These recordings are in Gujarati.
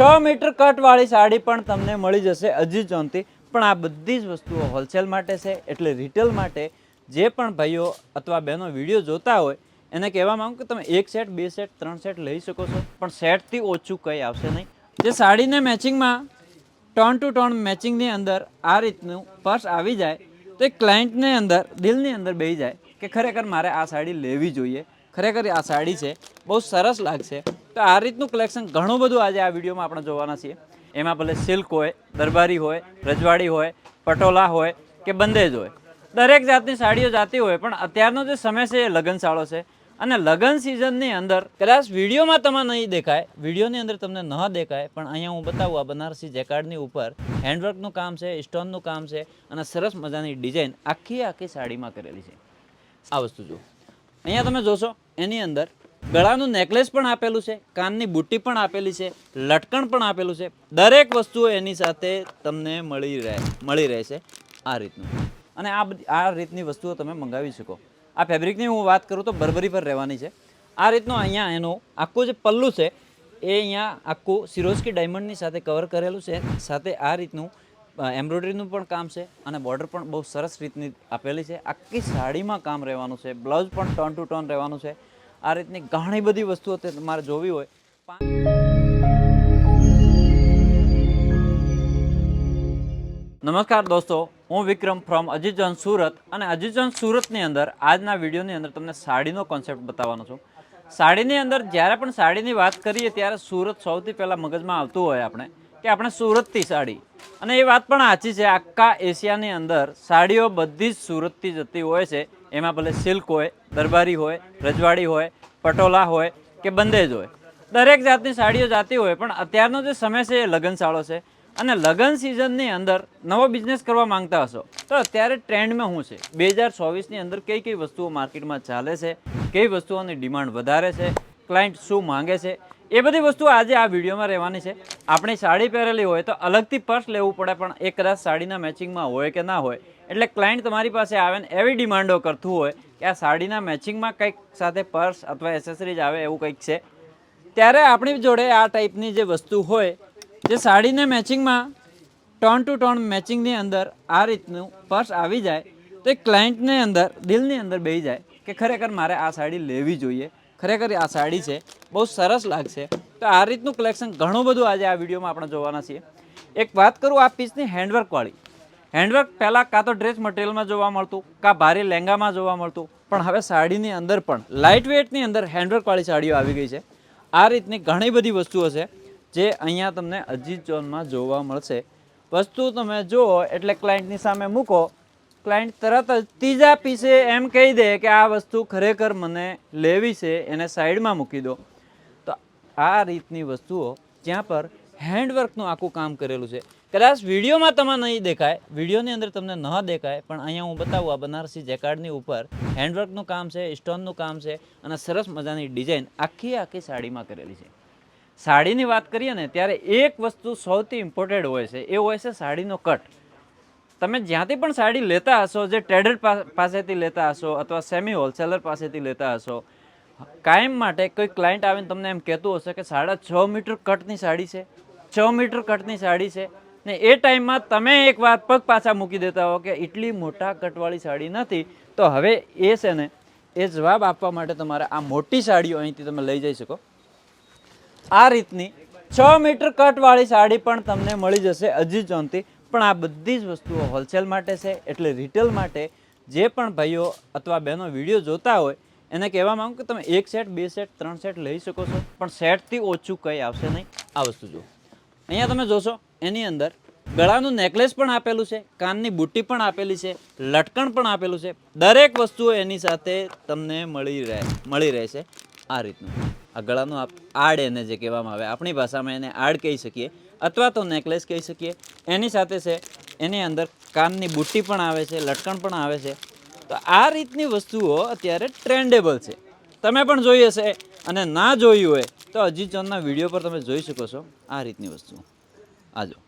છ મીટર કટવાળી સાડી પણ તમને મળી જશે હજી ચોનથી પણ આ બધી જ વસ્તુઓ હોલસેલ માટે છે, એટલે રિટેલ માટે જે પણ ભાઈઓ અથવા બહેનો વીડિયો જોતા હોય, એને કહેવા માગું કે તમે એક સેટ, બે સેટ, ત્રણ સેટ લઈ શકો છો. પણ સેટથી ઓછું કંઈ આવશે નહીં. જે સાડીને મેચિંગમાં ટોન ટુ ટોન મેચિંગની અંદર આ રીતનું પર્સ આવી જાય, તો એ ક્લાયન્ટને અંદર, દિલની અંદર બેસી જાય કે ખરેખર મારે આ સાડી લેવી જોઈએ. ખરેખર આ સાડી છે, બહુ સરસ લાગશે. તો આ રીતનું કલેક્શન ઘણું બધું આજે આ વિડીયોમાં આપણે જોવાના છીએ. એમાં ભલે સિલ્ક હોય, દરબારી હોય, રજવાડી હોય પટોલા હોય કે બંદેજ હોય. દરેક જાતની સાડીઓ જાતી હોય, પણ અત્યારનો જે સમય છે એ લગનશાળો છે. અને લગન સિઝનની અંદર કદાચ વિડીયોમાં તમે નહીં દેખાય, વિડીયોની અંદર તમને ન દેખાય, પણ અહીંયા હું બતાવું, આ બનારસી જેકાર્ડની ઉપર હેન્ડવર્કનું કામ છે સ્ટોનનું કામ છે અને સરસ મજાની ડિઝાઇન આખી આખી સાડીમાં કરેલી છે. આ વસ્તુ જુઓ. અહીંયા તમે જોશો, એની અંદર ગળાનું નેકલેસ પણ આપેલું છે, કાનની બુટ્ટી પણ આપેલી છે, લટકણ પણ આપેલું છે. દરેક વસ્તુઓ એની સાથે તમને મળી રહે, મળી રહેશે આ રીતનું. અને આ આ રીતની વસ્તુઓ તમે મંગાવી શકો. આ ફેબ્રિકની હું વાત કરું તો બરબરી પર રહેવાની છે. આ રીતનું અહીંયા એનું આખું જે પલ્લું છે, એ અહીંયા આખું સિરોસ્કી ડાયમંડની સાથે કવર કરેલું છે. સાથે આ રીતનું એમ્બ્રોઇડરીનું પણ કામ છે અને બોર્ડર પણ બહુ સરસ રીતની આપેલી છે. આખી સાડીમાં કામ રહેવાનું છે, બ્લાઉઝ પણ ટર્ન ટુ ટર્ન રહેવાનું છે. આ રીતની ઘણી બધી વસ્તુઓ તે તમારે જોવી હોય. નમસ્કાર દોસ્તો, હું વિક્રમ ફ્રોમ અજીજન સુરત અને અજીજન સુરતની અંદર આજના વિડીયોની અંદર તમને સાડીનો કોન્સેપ્ટ બતાવવાનો છું. સાડીની અંદર જ્યારે પણ સાડીની વાત કરીએ ત્યારે સુરત સૌથી પહેલાં મગજમાં આવતું હોય આપણે. કે આપણે સુરતથી સાડી. અને એ વાત પણ સાચી છે, આખા એશિયાની અંદર સાડીઓ બધી જ સુરતથી જતી હોય છે. એમાં ભલે સિલ્ક હોય, દરબારી હોય, રજવાડી હોય પટોલા હોય કે બંદેજ હોય. દરેક જાતની સાડીઓ જાતી હોય, પણ અત્યારનો જે સમય છે એ લગ્નશાળો છે. અને લગ્ન સિઝનની અંદર નવો બિઝનેસ કરવા માંગતા હશો, તો અત્યારે ટ્રેન્ડમાં શું છે? બે હજાર ચોવીસની અંદર કઈ કઈ વસ્તુઓ માર્કેટમાં ચાલે છે? કઈ વસ્તુઓની ડિમાન્ડ વધારે છે? ક્લાયન્ટ શું માંગે છે? એ બધી વસ્તુ આજે આ વિડીયોમાં રહેવાની છે. આપણે સાડી પહેરેલી હોય તો અલગથી પર્સ લેવું પડે, પણ એ કદાચ સાડીના મેચિંગમાં હોય કે ના હોય. એટલે ક્લાયન્ટ તમારી પાસે આવે ને એવી ડિમાન્ડો કરતું હોય કે આ સાડીના મેચિંગમાં કંઈક સાથે પર્સ અથવા એસેસરીઝ આવે એવું કંઈક છે. ત્યારે આપણી જોડે આ ટાઈપની જે વસ્તુ હોય, જે સાડીને મેચિંગમાં ટોન ટુ ટોન મેચિંગની અંદર આ રીતનું પર્સ આવી જાય, તો એ ક્લાયન્ટને અંદર, દિલની અંદર બેસી જાય કે ખરેખર મારે આ સાડી લેવી જોઈએ. ખરેખર આ સાડી છે, બહુ સરસ લાગશે. તો આ રીતનું કલેક્શન ઘણું બધું આજે આ વિડીયોમાં આપણે જોવાના છીએ. એક વાત કરું, આ પીસની હેન્ડવર્કવાળી હેન્ડવર્ક પહેલાં કાં તો ડ્રેસ મટીરિયલમાં જોવા મળતું, કાં ભારે લહેંગામાં જોવા મળતું, પણ હવે સાડીની અંદર પણ લાઇટ વેઇટની અંદર હેન્ડવર્કવાળી સાડીઓ આવી ગઈ છે. આ રીતની ઘણી બધી વસ્તુઓ છે, જે અહીંયા તમને અજીત ઝોનમાં જોવા મળશે. વસ્તુ તમે જુઓ, એટલે ક્લાયન્ટની સામે મૂકો ક્લાયન્ટ તરત જ ત્રીજા પીસે એમ કહી દે કે આ વસ્તુ ખરેખર મને લેવી છે, એને સાઈડમાં મૂકી દો. તો આ રીતની વસ્તુઓ જ્યાં પર હેન્ડવર્કનું આખું કામ કરેલું છે. કદાચ વિડીયોમાં તમને નહીં દેખાય, વિડીયોની અંદર તમને ન દેખાય, પણ અહીંયા હું બતાવું, આ બનારસી જેકાર્ડની ઉપર હેન્ડવર્કનું કામ છે, સ્ટોનનું કામ છે, અને સરસ મજાની ડિઝાઇન આખી આખી સાડીમાં કરેલી છે. સાડીની વાત કરીએ ને, ત્યારે એક વસ્તુ સૌથી ઇમ્પોર્ટેન્ટ હોય છે, એ હોય છે સાડીનો કટ. તમે જ્યાંથી પણ સાડી લેતા હશો, જે ટ્રેડર પાસેથી લેતા હશો અથવા સેમી હોલસેલર પાસેથી લેતા હશો, કાયમ માટે કોઈ ક્લાયન્ટ આવીને તમને એમ કહેતું હશે કે સાડા છ મીટર કટની સાડી છે, છ મીટર કટની સાડી છે, ને એ ટાઈમમાં તમે એક વાત પગ પાછા મૂકી દેતા હો કે એટલી મોટા કટવાળી સાડી નથી તો હવે એ છે ને, એ જવાબ આપવા માટે તમારે આ મોટી સાડીઓ અહીંથી તમે લઈ જઈ શકો. આ રીતની છ મીટર કટવાળી સાડી પણ તમને મળી જશે અજી ચોનથી પણ આ બધી જ વસ્તુઓ હોલસેલ માટે છે, એટલે રિટેલ માટે જે પણ ભાઈઓ અથવા બહેનો વીડિયો જોતા હોય, એને કહેવા માગું કે તમે એક સેટ બે સેટ ત્રણ સેટ લઈ શકો છો, પણ સેટથી ઓછું કંઈ આવશે નહીં. આ વસ્તુ જુઓ. અહીંયા તમે જોશો, એની અંદર ગળાનું નેકલેસ પણ આપેલું છે, કાનની બુટ્ટી પણ આપેલી છે, લટકણ પણ આપેલું છે. દરેક વસ્તુઓ એની સાથે તમને મળી રહે, મળી રહેશે આ રીતનું. આ ગળાનું આડ એને જે કહેવામાં આવે, આપણી ભાષામાં એને આડ કહી શકીએ, અથવા તો નેકલેસ કહી શકીએ એની સાથે છે, એની અંદર કાનની બુટ્ટી પણ આવે છે, લટકણ પણ આવે છે. તો આ રીતની વસ્તુઓ અત્યારે ટ્રેન્ડેબલ છે. તમે પણ જોઈ હશે અને ના જોયું હોય તો અજીત જોનના વીડિયો પર તમે જોઈ શકો છો આ રીતની વસ્તુઓ. આજો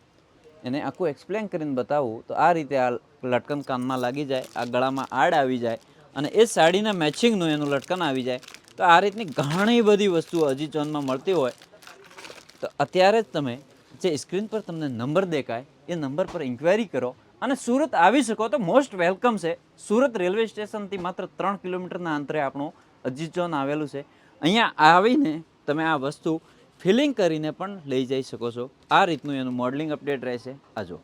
એને આખું એક્સપ્લેન કરીને બતાવું તો આ રીતે આ લટકન કાનમાં લાગી જાય, આ ગળામાં આડ આવી જાય અને એ સાડીના મેચિંગનું એનું લટકન આવી જાય. તો આ રીતની ઘણી બધી વસ્તુઓ અજીત જોનમાં મળતી હોય. તો અત્યારે જ તમે જે સ્ક્રીન પર તમને નંબર દેખાય એ નંબર પર ઇન્ક્વાયરી કરો અને સુરત આવી શકો તો મોસ્ટ વેલકમ છે. સુરત રેલવે સ્ટેશનથી માત્ર ત્રણ કિલોમીટરના અંતરે આપણું અજીજોન આવેલું છે. અહીંયા આવીને તમે આ વસ્તુ ફિલિંગ કરીને પણ લઈ જઈ શકો છો. આ રીતનું એનું મોડલિંગ અપડેટ રહેશે. આજો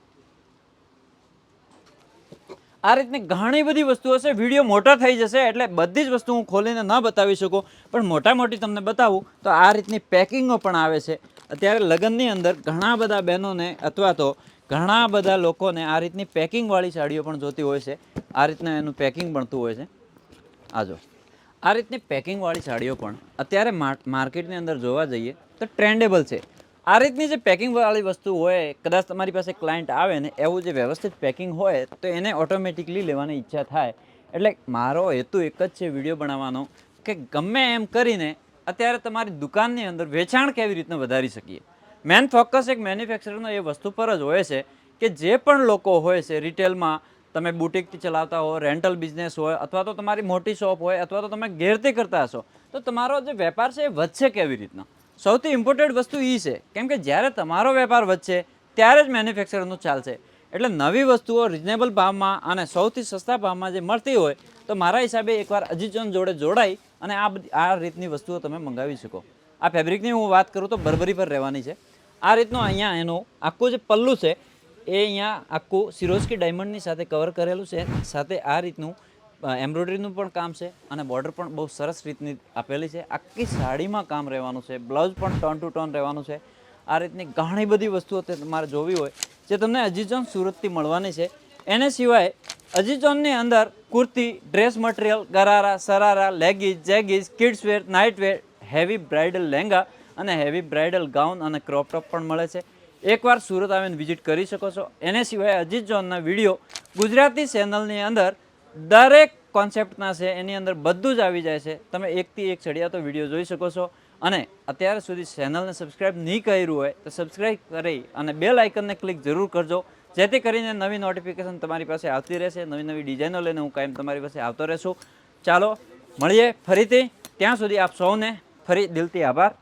આ રીતની ઘણી બધી વસ્તુઓ છે. વીડિયો મોટો થઈ જશે એટલે બધી જ વસ્તુ હું ખોલીને ન બતાવી શકું, પણ મોટા મોટી તમને બતાવું તો આ રીતની પેકિંગો પણ આવે છે. અત્યારે લગ્નની અંદર ઘણા બધા બહેનોને અથવા તો ઘણા બધા લોકોને આ રીતની પેકિંગવાળી સાડીઓ પણ જોતી હોય છે. આ રીતના એનું પેકિંગ બનતું હોય છે. આજો આ રીતની પેકિંગવાળી સાડીઓ પણ અત્યારે માર્ક- માર્કેટની અંદર જોવા જઈએ તો ટ્રેન્ડેબલ છે. આ રીતની જે પેકિંગવાળી વસ્તુ હોય, કદાચ તમારી પાસે ક્લાયન્ટ આવે ને એવું જે વ્યવસ્થિત પેકિંગ હોય, તો એને ઓટોમેટિકલી લેવાની ઈચ્છા થાય. એટલે મારો હેતુ એક જ છે વીડિયો બનાવવાનો, કે ગમે એમ કરીને અત્યારે તમારી દુકાનની અંદર વેચાણ કેવી રીતના વધારી શકીએ? મેન ફોકસ એક મેન્યુફેક્ચરનો એ વસ્તુ પર જ હોય છે કે જે પણ લોકો હોય છે, રિટેલમાં તમે બુટિકથી ચલાવતા હો રેન્ટલ બિઝનેસ હોય, અથવા તો તમારી મોટી શોપ હોય, અથવા તો તમે ઘેરથી કરતા હશો, તો તમારો જે વેપાર છે એ વધશે કેવી રીતના? સૌથી ઇમ્પોર્ટન્ટ વસ્તુ એ છે, કેમ કે જ્યારે તમારો વેપાર વધશે, ત્યારે જ મેન્યુફેક્ચરનું ચાલશે એટલે નવી વસ્તુઓ રિઝનેબલ ભાવમાં અને સૌથી સસ્તા ભાવમાં જે મળતી હોય, તો મારા હિસાબે એકવાર અજીજન જોડે જોડાઈ અને આ આ રીતની વસ્તુઓ તમે મંગાવી શકો. આ ફેબ્રિકની હું વાત કરું તો બરબરી પર રહેવાની છે. આ રીતનું અહીંયા એનું આખું જે પલ્લું છે, એ અહીંયા આખું સિરોસ્કી ડાયમંડની સાથે કવર કરેલું છે. સાથે આ રીતનું એમ્બ્રોઇડરીનું પણ કામ છે અને બોર્ડર પણ બહુ સરસ રીતની આપેલી છે. આખી સાડીમાં કામ રહેવાનું છે બ્લાઉઝ પણ ટર્ન ટુ ટર્ન રહેવાનું છે. આ રીતની ઘણી બધી વસ્તુઓ તે તમારે જોવી હોય, જે તમને અજીજોન સુરતથી મળવાની છે. એને સિવાય અજીજોનની અંદર kurti dress material gharara, sharara leggings jeggings kids wear night wear heavy bridal lehenga અને હેવી બ્રાઇડલ ગાઉન અને ક્રોપટોપ પણ મળે છે. એકવાર સુરત આવીને વિઝિટ કરી શકો છો. એને સિવાય અજીત જોનના વીડિયો ગુજરાતી ચેનલની અંદર દરેક કોન્સેપ્ટના છે, એની અંદર બધું જ આવી જાય છે. તમે એકથી એક ચડિયાતો વીડિયો જોઈ શકો છો. અને અત્યાર સુધી ચેનલને સબસ્ક્રાઇબ નહીં કર્યું હોય તો સબસ્ક્રાઇબ કરી અને બેલ આઇકનને ક્લિક જરૂર કરજો. જેથી કરીને નવી નોટિફિકેશન તમારી પાસે આવતી રહેશે. નવી નવી ડિઝાઇનો લઈને હું કાયમ તમારી પાસે આવતો રહેશું. ચાલો, મળીએ ફરીથી. ત્યાં સુધી આપ સૌને ફરી દિલથી આભાર.